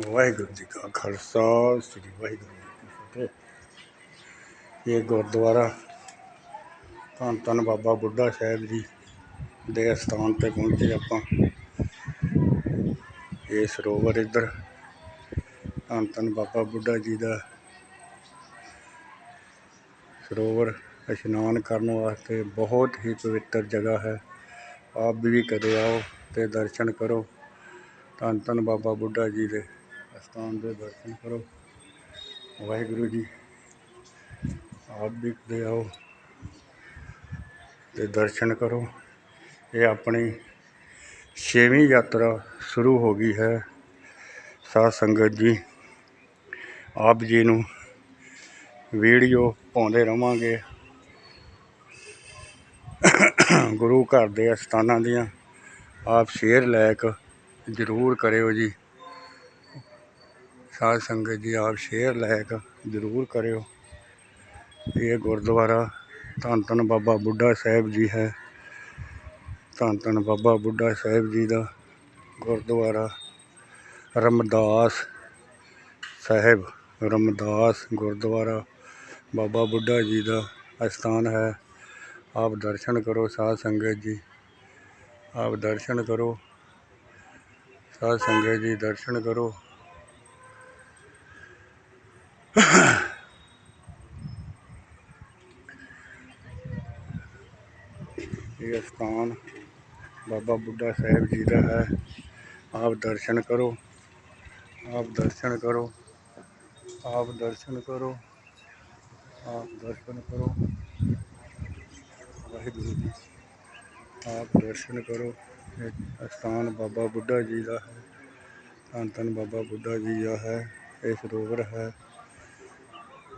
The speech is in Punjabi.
ਵਾਹਿਗੁਰੂ ਜੀ ਕਾ ਖਾਲਸਾ ਸ੍ਰੀ ਵਾਹਿਗੁਰੂ ਜੀ ਕੀ ਫਤਿਹ ਇਹ ਗੁਰਦੁਆਰਾ ਧੰਨ ਧੰਨ ਬਾਬਾ ਬੁੱਢਾ ਸਾਹਿਬ ਜੀ ਦੇ ਸਥਾਨ ਤੇ ਪਹੁੰਚੇ ਆਪਾਂ। ਇਹ ਸਰੋਵਰ ਇੱਧਰ ਧੰਨ ਧੰਨ ਬਾਬਾ ਬੁੱਢਾ ਜੀ ਦਾ ਸਰੋਵਰ ਇਸ਼ਨਾਨ ਕਰਨ ਵਾਸਤੇ ਬਹੁਤ ਹੀ ਪਵਿੱਤਰ ਜਗ੍ਹਾ ਹੈ। ਆਪ ਵੀ ਕਦੇ ਆਓ ਤੇ ਦਰਸ਼ਨ ਕਰੋ ਧੰਨ ਧੰਨ ਬਾਬਾ ਬੁੱਢਾ ਜੀ ਦੇ। ਅਸਥਾਨ ਦੇ ਦਰਸ਼ਨ ਕਰੋ। ਵਾਹਿਗੁਰੂ ਜੀ, ਆਪ ਵੀ ਕਦੇ ਆਓ ਤੇ ਦਰਸ਼ਨ ਕਰੋ। ਇਹ ਆਪਣੀ ਛੇਵੀਂ ਯਾਤਰਾ ਸ਼ੁਰੂ ਹੋ ਗਈ ਹੈ। ਸਾਧ ਸੰਗਤ ਜੀ, ਆਪ ਜੀ ਨੂੰ ਵੀਡੀਓ ਪਾਉਂਦੇ ਰਵਾਂਗੇ। ਗੁਰੂ ਘਰ ਦੇ ਅਸਥਾਨਾਂ ਦੀਆਂ ਆਪ ਸ਼ੇਅਰ ਲਾਇਕ ਜ਼ਰੂਰ ਕਰਿਓ ਜੀ। ਸਾਧ ਸੰਗਤ ਜੀ ਆਪ ਸ਼ੇਅਰ ਲਾਇਕ ਜ਼ਰੂਰ ਕਰਿਓ। ਇਹ ਗੁਰਦੁਆਰਾ ਧੰਨ ਧੰਨ ਬਾਬਾ ਬੁੱਢਾ ਸਾਹਿਬ ਜੀ ਹੈ। ਧੰਨ ਧੰਨ ਬਾਬਾ ਬੁੱਢਾ ਸਾਹਿਬ ਜੀ ਦਾ ਗੁਰਦੁਆਰਾ ਰਮਦਾਸ ਸਾਹਿਬ। ਰਮਦਾਸ ਗੁਰਦੁਆਰਾ ਬਾਬਾ ਬੁੱਢਾ ਜੀ ਦਾ ਅਸਥਾਨ ਹੈ। ਆਪ ਦਰਸ਼ਨ ਕਰੋ ਸਾਧ ਸੰਗਤ ਜੀ। ਆਪ ਦਰਸ਼ਨ ਕਰੋ। ਸਾਧ ਸੰਗਤ ਜੀ ਦਰਸ਼ਨ ਕਰੋ। ਇਹ ਸਥਾਨ ਬਾਬਾ ਬੁੱਢਾ ਸਾਹਿਬ ਜੀ ਦਾ ਹੈ ਆਪ ਦਰਸ਼ਨ ਕਰੋ ਆਪ ਦਰਸ਼ਨ ਕਰੋ ਆਪ ਦਰਸ਼ਨ ਕਰੋ ਆਪ ਦਰਸ਼ਨ ਕਰੋ ਵਾਹਿਗੁਰੂ ਜੀ ਆਪ ਦਰਸ਼ਨ ਕਰੋ ਇਹ ਸਥਾਨ ਬਾਬਾ ਬੁੱਢਾ ਜੀ ਦਾ ਹੈ ਧੰਨ ਧੰਨ ਬਾਬਾ ਬੁੱਢਾ ਜੀ ਦਾ ਹੈ ਇਹ ਸਰੋਵਰ ਹੈ